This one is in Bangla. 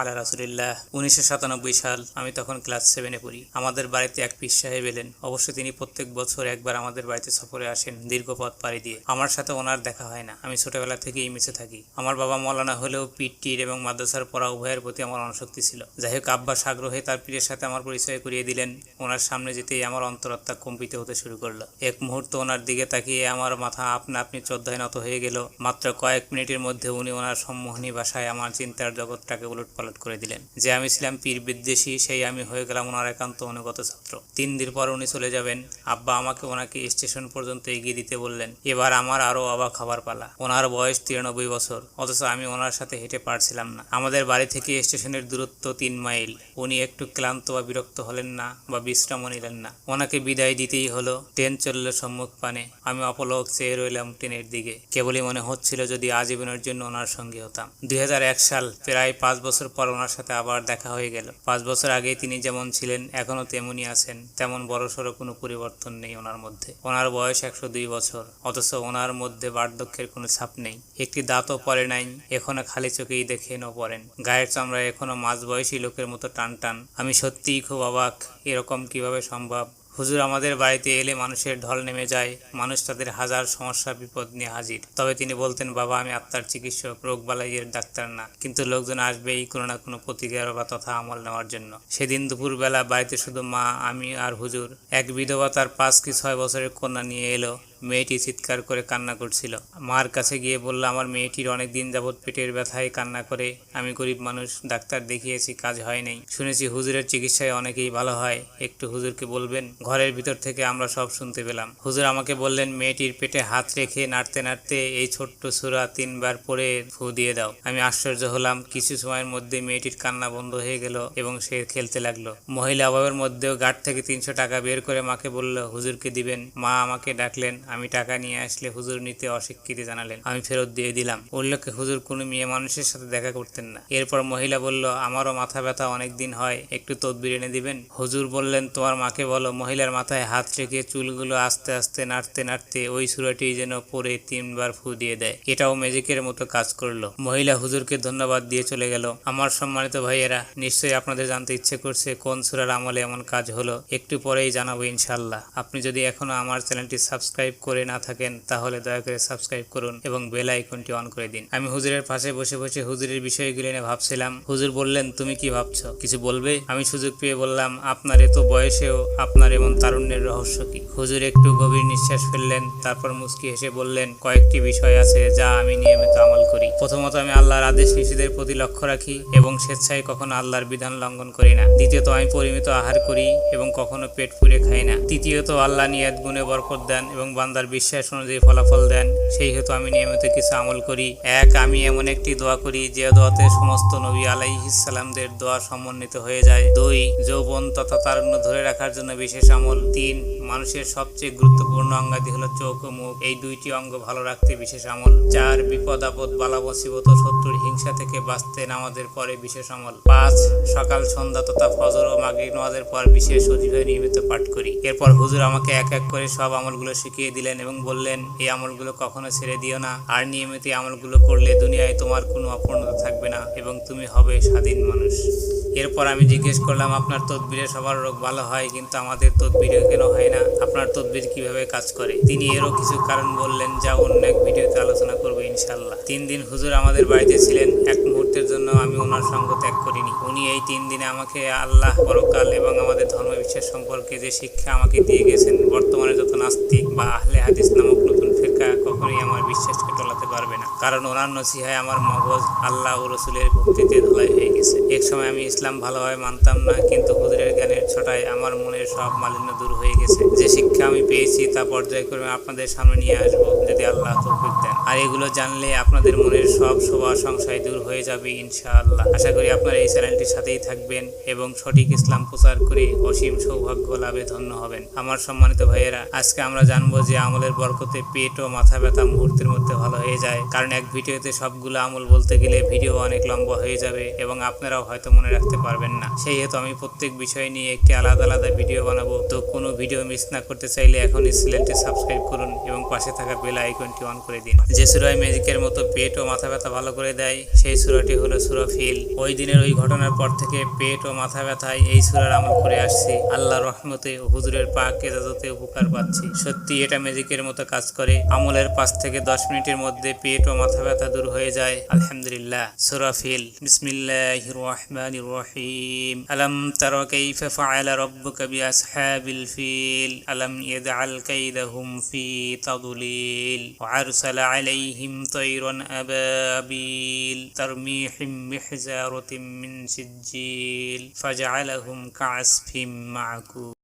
আলা উনিশশো সাতানব্বই সাল আমি তখন ক্লাস সেভেনে পড়ি। আমাদের বাড়িতে এক অবশ্য তিনি প্রত্যেক বছর একবার আমাদের বাড়িতে সফরে আসেন দীর্ঘ পথ পাড়ি দিয়ে। আমার সাথে ওনার দেখা হয় না। আমি ছোটবেলা থেকেই মিশে থাকি। আমার বাবা মৌলানা হলেও পীর, টির এবং মাদ্রাসার পড়া উভয়ের প্রতি আমার অনশক্তি ছিল। যাই হোক আব্বাস আগ্রহে তার পীরের সাথে আমার পরিচয় করিয়ে দিলেন। ওনার সামনে যেতেই আমার অন্তরাত্মা কম্পিত হতে শুরু করল। এক মুহূর্ত ওনার দিকে তাকিয়ে আমার মাথা আপনা আপনি চোদ্দায় নত হয়ে গেল। মাত্র কয়েক মিনিটের মধ্যে উনি ওনার সম্মোহনী ভাষায় আমার চিন্তার জগৎটাকে উলট পালট করে দিলেন। যে আমি ছিলাম পীর বিদ্বেষী, সেই আমি হয়ে গেলাম ওনার একান্ত অনুগত ছাত্র। তিন দিন পর উনি চলে যাবেন। আব্বা আমাকে ওনাকে স্টেশন পর্যন্ত এগিয়ে দিতে বললেন। এবার আমার আরও অবাক খাবার পালা। ওনার বয়স তিরানব্বই বছর। অথচ আমি ওনার সাথে হেঁটে পারছিলাম না। আমাদের বাড়ি থেকে স্টেশনের দূরত্ব তিন মাইল। উনি একটু ক্লান্ত বা বিরক্ত হলেন না বা বিশ্রামও নিলেন না। ওনাকে বিদায় দিতেই হলো। ট্রেন চলল সম্মুখ পানে। আমি অপলক চেয়ে রইলাম ট্রেনের দিকে। কেবলই মনে হচ্ছিল যদি আজীবনের জন্য ওনার সঙ্গে হতাম। দুই সাল প্রায় পাঁচ বছর পর ওনার সাথে আবার দেখা হয়ে গেল। পাঁচ বছর আগে তিনি যেমন ছিলেন, এখনও তেমনই আছেন। তেমন বড়সড় কোনো পরিবর্তন নেই ওনার মধ্যে। ওনার বয়স একশো দুই বছর, অথচ ওনার মধ্যে বার্ধক্যের কোনো ছাপ নেই। একটি দাঁতও পরে নাই, এখনও খালি চোখেই দেখেন ও পড়েন। গায়ের চামড়া এখনও মাঝ বয়সী লোকের মতো টান টান আমি সত্যিই খুব অবাক, এরকম কীভাবে সম্ভব? হুজুর আমাদের বাড়িতে এলে মানুষের ঢল নেমে যায়, মানুষ তাদের হাজার সমস্যা, বিপদ নিয়ে হাজির। তবে তিনি বলতেন, বাবা, আমি আত্মার চিকিৎসক, রোগ বালাইয়ের ডাক্তার না। কিন্তু লোকজন আসবেই কোনো না কোনো প্রতিকার বা তথা আমল নেওয়ার জন্য। সেদিন দুপুরবেলা বাড়িতে শুধু মা, আমি আর হুজুর, এক বিধবা তার পাঁচ কি ছয় বছরের কন্যা নিয়ে এলো। মেয়েটি চিৎকার করে কান্না করছিল। মার কাছে গিয়ে বলল, আমার মেয়েটির অনেক দিন যাবৎ পেটের ব্যথায় কান্না করে। আমি গরিব মানুষ, ডাক্তার দেখিয়েছি, কাজ হয় নাই। শুনেছি হুজুরের চিকিৎসায় অনেকেই ভালো হয়। একটু হুজুরকে বলবেন, ঘরের ভিতর থেকে আমরা সব শুনতে পেলাম। হুজুর আমাকে বললেন, মেয়েটির পেটে হাত রেখে নাড়তে নাড়তে এই ছোট্ট সুরা তিনবার পরে ফু দিয়ে দাও। আমি আশ্চর্য হলাম, কিছু সময়ের মধ্যে মেয়েটির কান্না বন্ধ হয়ে গেল এবং সে খেলতে লাগল। মহিলা অভাবের মধ্যেও গাঢ় থেকে তিনশো টাকা বের করে মাকে বলল, হুজুরকে দিবেন। মা আমাকে ডাকলেন আমি টাকা নিয়ে আসলে হুজুর নিতে অস্বীকৃতি জানালেন। আমি ফেরত দিয়ে দিলাম। উল্লেখে হুজুর, কোনো মেয়ে মানুষের সাথে দেখা করতেন না। এরপর মহিলা বলল, আমারও মাথা ব্যথা অনেক দিন হয়, একটু তদবির এনে দিবেন? হুজুর বললেন, তোমার মাকে বলো, মহিলার মাথায় হাত রেখে চুলগুলো আস্তে আস্তে নাড়তে নাড়তে ওই সুরাটি যেন পরে তিনবার ফু দিয়ে দেয়। এটাও ম্যাজিকের মতো কাজ করল। মহিলা হুজুরকে ধন্যবাদ দিয়ে চলে গেল। আমার সম্মানিত ভাইয়েরা, নিশ্চয়ই আপনাদের জানতে ইচ্ছে করছে কোন সুরার আমলে এমন কাজ হলো। একটু পরেই জানাব ইনশাল্লাহ আপনি যদি এখনও আমার চ্যানেলটি সাবস্ক্রাইব করে না থাকেন, তাহলে দয়া করে সাবস্ক্রাইব করুন এবং বেল আইকনটি অন করে দিন। আমি হুজুরের পাশে বসে বসে হুজুরের বিষয়গুলি নিয়ে ভাবছিলাম। হুজুর বললেন, তুমি কি ভাবছ? কিছু বলবে? আমি সুযোগ পেয়ে বললাম, আপনার এত বয়সেও আপনার এমন তারুণ্যের রহস্য কি? হুজুর একটু গভীর নিঃশ্বাস ফেললেন, তারপর মুস্কি হেসে বললেন, কয়েকটি বিষয় আছে যা আমি নিয়মিত আমল করি। প্রথমত, আমি আল্লাহর আদেশ নিষেধের প্রতি লক্ষ্য রাখি এবং স্বেচ্ছায় কখনো আল্লাহর বিধান লঙ্ঘন করি না। দ্বিতীয়ত, আমি পরিমিত আহার করি এবং কখনো পেট পুড়ে খাই না। তৃতীয়ত, আল্লাহ নিয়াদ গুণে বরকত দেন এবং বান্দার বিশ্বাস অনুযায়ী ফলাফল দেন, সেই হেতু আমি নিয়মিত কিছু আমল করি। এক, আমি এমন একটি দোয়া করি যে দোয়াতে সমস্ত নবী আলাইহিসালামদের দোয়া সমন্বিত হয়ে যায়। দুই, যৌবন তথা তারুণ্য ধরে রাখার জন্য বিশেষ আমল। তিন, মানুষের সবচেয়ে গুরুত্বপূর্ণ অঙ্গাদি হলো চোখ ও মুখ। এই দুইটি অঙ্গ ভালো রাখতে বিশেষ আমল। চার, বিপদ, আপদ, বালা, মুসিবত শত্রুর হিংসা থেকে বাঁচতে নামাজের পরে বিশেষ আমল। পাঁচ, সকাল, সন্ধ্যা তথা ফজর ও মাগরিব নামাজের পর বিশেষ অধিকার নিয়মিত পাঠ করি। এরপর হুজুর আমাকে এক এক করে সব আমলগুলো শিখিয়ে দিলেন এবং বললেন, এই আমলগুলো কখনো ছেড়ে দিও না। আর নিয়মিত আমলগুলো করলে দুনিয়ায় তোমার কোনো অপূর্ণতা থাকবে না এবং তুমি হবে স্বাধীন মানুষ। এরপর আমি জিজ্ঞেস করলাম, আপনার তদবিরে সবার রোগ ভালো হয়, কিন্তু আমাদের তদবিরে কেন হয় না? আপনার তদবির কীভাবে কাজ করে? তিনি এরও কিছু কারণ বললেন, যা অন্য এক ভিডিওতে আলোচনা করব ইনশাল্লাহ তিন দিন হুজুর আমাদের বাড়িতে ছিলেন। এক মুহূর্তের জন্য আমি ওনার সঙ্গ ত্যাগ করিনি। উনি এই তিন দিনে আমাকে আল্লাহ পরকাল এবং বিশ্বাস সম্পর্কে যে শিক্ষা আমাকে দিয়ে গেছেন, বর্তমানে যত নাস্তিক বা আহলে হাদিস নামক নতুন ফিরকা কখনোই আমার বিশ্বাসকে টলাতে পারবে না। কারণ ওনার নসিহায় আমার মগজ আল্লাহ ও রসুলের ভক্তিতে ধলাই হয়ে গেছে। এক সময় আমি ইসলাম ভালোভাবে মানতাম না, কিন্তু হুজুরের জ্ঞানের ছটায় আমার মনের সব মালিন্য দূর হয়ে গেছে। যে শিক্ষা আমি পেয়েছি তা পর্যায়ক্রমে আপনাদের সামনে নিয়ে আসব। যদি আর এগুলো জানলে আপনাদের মনের সব শোভা সংশয় দূর হয়ে যাবে, ইনশাআল্লাহ। আশা করি আপনারা এই চ্যানেলটির সাথেই থাকবেন এবং সঠিক ইসলাম প্রচার করে অসীম সৌভাগ্য লাভে ধন্য হবেন। আমার সম্মানিত ভাইয়েরা, আজকে আমরা জানব যে আমলের বরকতে পেট ও মাথা ব্যথা মুহূর্তের মধ্যে ভালো হয়ে যায়। কারণ এক ভিডিওতে সবগুলো আমল বলতে গেলে ভিডিও অনেক লম্বা হয়ে যাবে এবং আপনারাও হয়তো মনে রাখতে পারবেন না। সেই হেতু আমি প্রত্যেক বিষয় নিয়ে একটি আলাদা আলাদা ভিডিও বানাবো। তো কোনো ভিডিও মিস না করতে চাইলে এখন এই চ্যানেলটি সাবস্ক্রাইব করুন এবং পাশে থাকা বেল আইকনটি অন করে দিন। যে সুরায় ম্যাজিকের মতো পেট ও মাথা ব্যথা ভালো করে দেয়, সেই সুরাটি হলো সুরা ফিল। ওই দিনের ওই ঘটনার পর থেকে পেট ও মাথা ব্যথায় এই সুরার আমল করে আসছি। আল্লাহ রহমতে হুজুরের পাক এজাজতে উপকার পাচ্ছি। সত্যি এটা ম্যাজিকের মতো কাজ করে। আমলের পাঁচ থেকে দশ মিনিটের মধ্যে পেট ও মাথা ব্যথা দূর হয়ে যায়। আলহামদুলিল্লাহ। সুরা ফিল। বিসমিল্লাহ রহমান রহিম। আলম তার কাইফা ফাআলা রব্বুকা বিআসহাবিল ফিল। আলম ইয়াজআল কাইদাহুম ফি তাদলিল। ওয়া عليهم طيرا أبابيل ترميهم بحجارة من سجيل فجعلهم كعصف معكوف